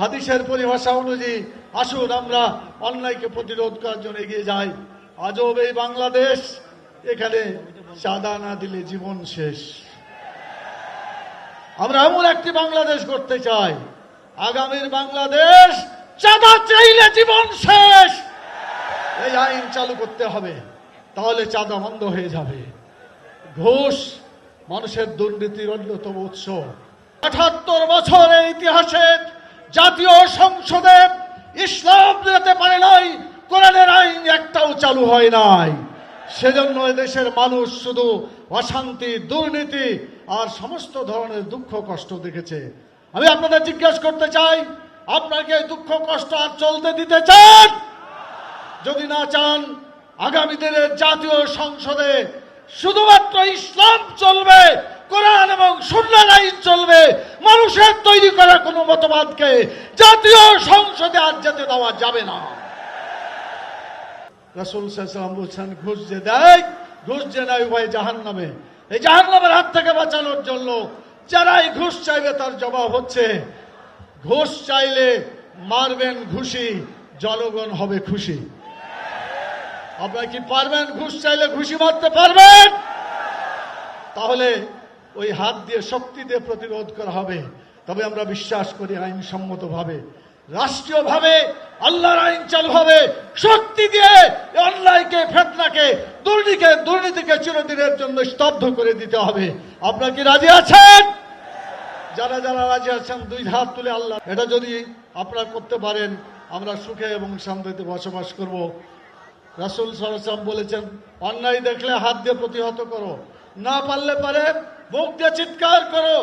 হাদিসের পরিভাষা অনুযায়ী আসুন আমরা অন্যায়কে প্রতিরোধ করার জন্য এগিয়ে যাই। আজব এই বাংলাদেশ, এখানে চাঁদা না দিলে জীবন শেষ। আমরা এমন একটি বাংলাদেশ করতে চাই, আগামীর বাংলাদেশ চাঁদা চাইলে জীবন শেষ। এই আইন চালু করতে হবে, তাহলে চাঁদা বন্ধ হয়ে যাবে। ঘুষ মানুষের দুর্নীতির অন্যতম উৎস। আঠাত্তর বছরের ইতিহাসে জাতীয় সংসদে ইসলাম যেতে পারে নাই, কোরআনের আইন একটাও চালু হয় নাই। সেজন্য দেশের মানুষ শুধু অশান্তি, দুর্নীতি আর সমস্ত ধরনের দুঃখ কষ্ট দেখেছে। আমি আপনাদের জিজ্ঞেস করতে চাই আপনাকে দুঃখ, কষ্ট আর চলতে দিতে চান? যদি না চান, আগামী দিনের জাতীয় সংসদে শুধুমাত্র ইসলাম চলবে। এবং আইন চলবে। মানুষের তৈরি করা কোনো মতবাদকে জাতীয় সংসদে আর যেতে দেওয়া যাবে না। রাসুল সাল্লাম বলছেন, ঘুষ যে ঘুষ যে উভয় জাহান নামে এই জাহান নামের হাত থেকে বাঁচানোর জন্য যারাই ঘুষ চাইবে, তার জবাব হচ্ছে, ঘুষ চাইলে মারবেন ঘুষি, জনগণ হবে খুশি। আপনারা কি পারবেন ঘুষ চাইলে ঘুষি মারতে পারবেন? তাহলে ওই হাত দিয়ে শক্তি দিয়ে প্রতিরোধ করা হবে। তবে আমরা বিশ্বাস করি আইনসম্মতভাবে, রাষ্ট্রীয়ভাবে, আল্লাহর আইন চালু হবে শক্তি দিয়ে অন্যায়কে, ফেতনাকে, দুর্নীতিকে দুর্নীতিকে চিরদিনের জন্য স্তব্ধ করে দিতে হবে। আপনারা কি রাজি আছেন? যারা যারা রাজি আছেন, দুই হাত তুলে আল্লাহ, এটা যদি আপনারা করতে পারেন, আমরা সুখে এবং শান্তিতে বসবাস করব। রাসুল সরসাম বলেছেন, অন্যায় দেখলে হাত দিয়ে প্রতিহত করো, না পারলে পারে মুখ দিয়ে চিৎকার করো।